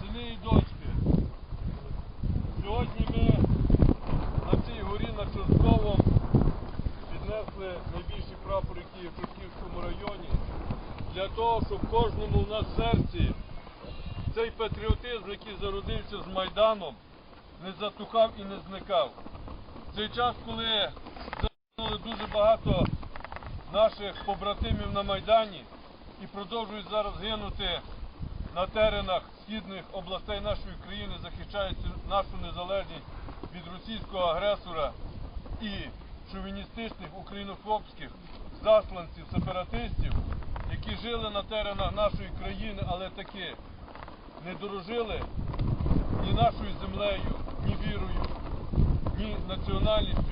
сини і дочки. Сьогодні ми на цій горі на Чортковому піднесли найбільший прапор, який є в Чортківському районі, для того, щоб кожному в нас серці цей патріотизм, який зародився з Майданом, не затухав і не зникав. В цей час, коли загинули дуже багато наших побратимів на Майдані і продовжують зараз гинути на теренах східних областей нашої країни, захищаючи нашу незалежність від російського агресора і шовіністичних українофобських засланців, сепаратистів, які жили на теренах нашої країни, але таки не дорожили ні нашою землею, ні вірою, ні національністю.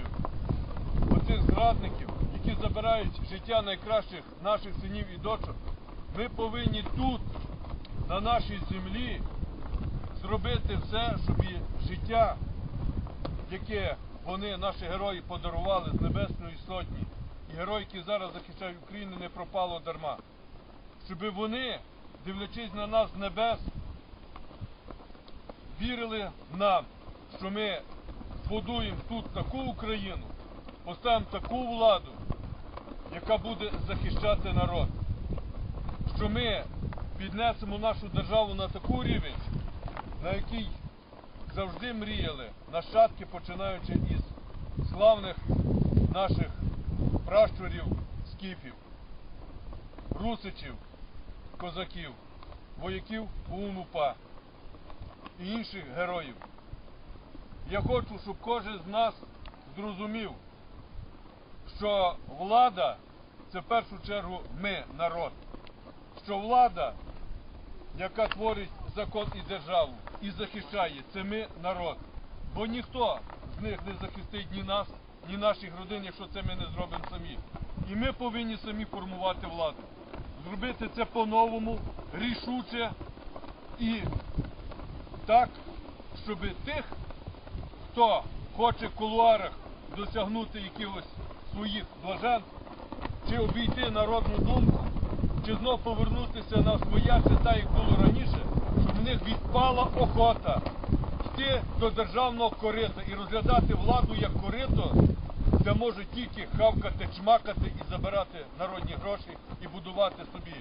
Оцих зрадників, які забирають життя найкращих наших синів і дочок, ми повинні тут, на нашій землі, зробити все, щоб життя, яке вони, наші герої, подарували з Небесної Сотні, і герої, які зараз захищають Україну, не пропало дарма. Щоб вони, дивлячись на нас з небес, вірили нам, що ми збудуємо тут таку Україну, поставимо таку владу, яка буде захищати народ. Що ми піднесемо нашу державу на таку рівень, на який завжди мріяли нащадки, починаючи із славних наших пращурів, скіфів, русичів, козаків, вояків УНУПА і інших героїв. Я хочу, щоб кожен з нас зрозумів, що влада це в першу чергу ми, народ. Що влада, яка творить закон і державу і захищає, це ми, народ. Бо ніхто з них не захистить ні нас, ні наших родин, якщо це ми не зробимо самі. І ми повинні самі формувати владу. Зробити це по-новому, рішуче і так, щоб тих, хто хоче в кулуарах досягнути якихось своїх блаженств, чи обійти народну думку, чи знов повернутися на своє це так, як було раніше, щоб в них відпала охота йти до державного корита і розглядати владу як корито, де може тільки хавкати, чмакати і забирати народні гроші і будувати собі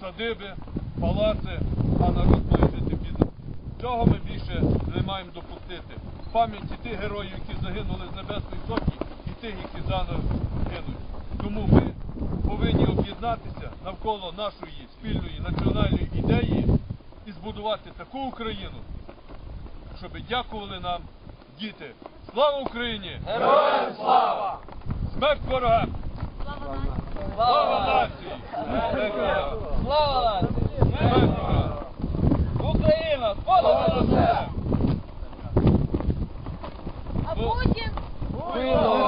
садиби, палаци, а народ буде жити бідно. Цього ми більше не маємо допустити. В пам'яті тих героїв, які загинули з Небесної Сотні, і тих, які зараз гинуть. Тому ми повинні об'єднатися навколо нашої спільної національної ідеї і збудувати таку Україну, щоб дякували нам діти. Слава Україні! Героям слава! Смерть ворогам! Слава нації! Слава нації! Смерть ворогам! Україна! Понад усе! А потім Ла-ла-ла-ла-ла-ла.